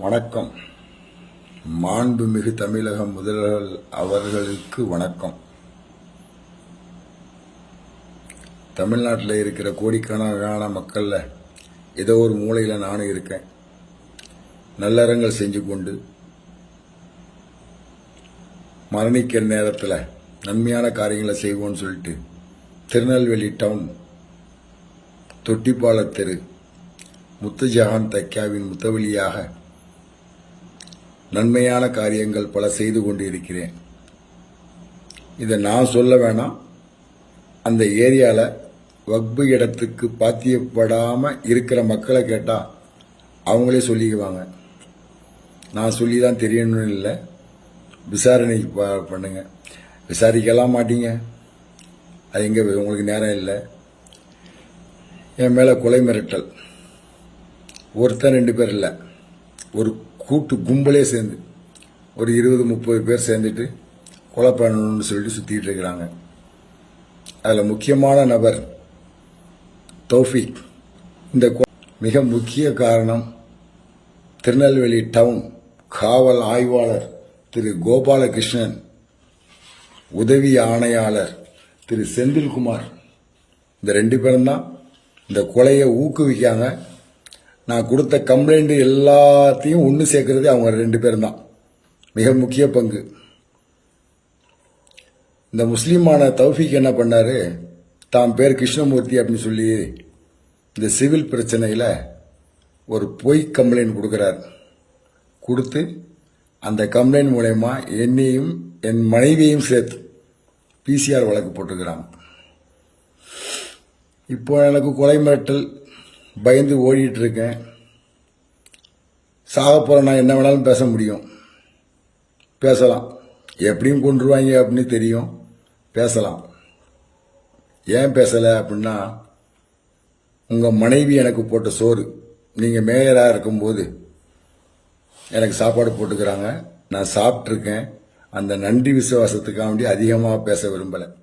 வணக்கம். மாண்புமிகு தமிழக முதல்வர் அவர்களுக்கு வணக்கம். தமிழ்நாட்டில் இருக்கிற கோடிக்கணக்கான மக்களில் ஏதோ ஒரு மூலையில் நானும் இருக்கேன். நல்லறங்கள் செஞ்சு கொண்டு மரணிக்கிற நேரத்தில் நன்மையான காரியங்களை செய்வோம்னு சொல்லிட்டு திருநெல்வேலி டவுன் தொட்டிப்பால தெரு முத்துஜஹான் தைக்காவின் முத்தவழியாக நன்மையான காரியங்கள் பல செய்து கொண்டிருக்கிறேன். இதை நான் சொல்ல வேணாம். அந்த ஏரியாவில் வக்பு இடத்துக்கு பாத்தியப்படாமல் இருக்கிற மக்களை கேட்டால் அவங்களே சொல்லிக்குவாங்க. நான் சொல்லி தான் தெரியணும்னு இல்லை. விசாரணை ப- பண்ணுங்க. விசாரிக்கலாம் மாட்டீங்க. அது எங்கே உங்களுக்கு நேரம் இல்லை. என் மேலே கொலை மிரட்டல். ஒருத்தன் ரெண்டு பேர் இல்லை. ஒரு கூட்டு கும்பலே சேர்ந்து ஒரு இருபது முப்பது பேர் சேர்ந்துட்டு கொலை பண்ணணும்னு சொல்லிட்டு சுற்றிட்டு இருக்கிறாங்க. அதில் முக்கியமான நபர் தௌஃபிக். இந்த மிக முக்கிய காரணம் திருநெல்வேலி டவுன் காவல் ஆய்வாளர் திரு கோபாலகிருஷ்ணன் உதவி ஆணையாளர் திரு செந்தில்குமார். இந்த ரெண்டு பேரும் தான் இந்த கொலையை ஊக்குவிக்காங்க நான் கொடுத்த கம்ப்ளைண்ட் எல்லாத்தையும் ஒன்று சேர்க்கறது அவங்க ரெண்டு பேரும் தான் மிக முக்கிய பங்கு. இந்த முஸ்லீமான தௌஃபிக் என்ன பண்ணாரு? தான் பேர் கிருஷ்ணமூர்த்தி அப்படின்னு சொல்லி இந்த சிவில் பிரச்சனையில் ஒரு பொய் கம்ப்ளைண்ட் கொடுக்குறார். கொடுத்து அந்த கம்ப்ளைண்ட் மூலயமா என்னையும் என் மனைவியையும் சேர்த்து பிசிஆர் வழக்கு போட்டுக்கிறாங்க இப்போ எனக்கு கொலை மிரட்டல் பயந்து ஓடிட்டுருக்கேன். சாக போகிறேன் நான் என்ன வேணாலும் பேச முடியும். பேசலாம். எப்படியும் கொண்டுருவாங்க அப்படின்னு தெரியும். பேசலாம். ஏன் பேசலை அப்படின்னா உங்கள் மனைவி எனக்கு போட்ட சோறு. நீங்கள் மேயராக இருக்கும்போது எனக்கு சாப்பாடு போட்டுக்கிறாங்க. நான் சாப்பிட்ருக்கேன் அந்த நன்றி விசுவாசத்துக்காக வேண்டி அதிகமாக பேச விரும்பலை.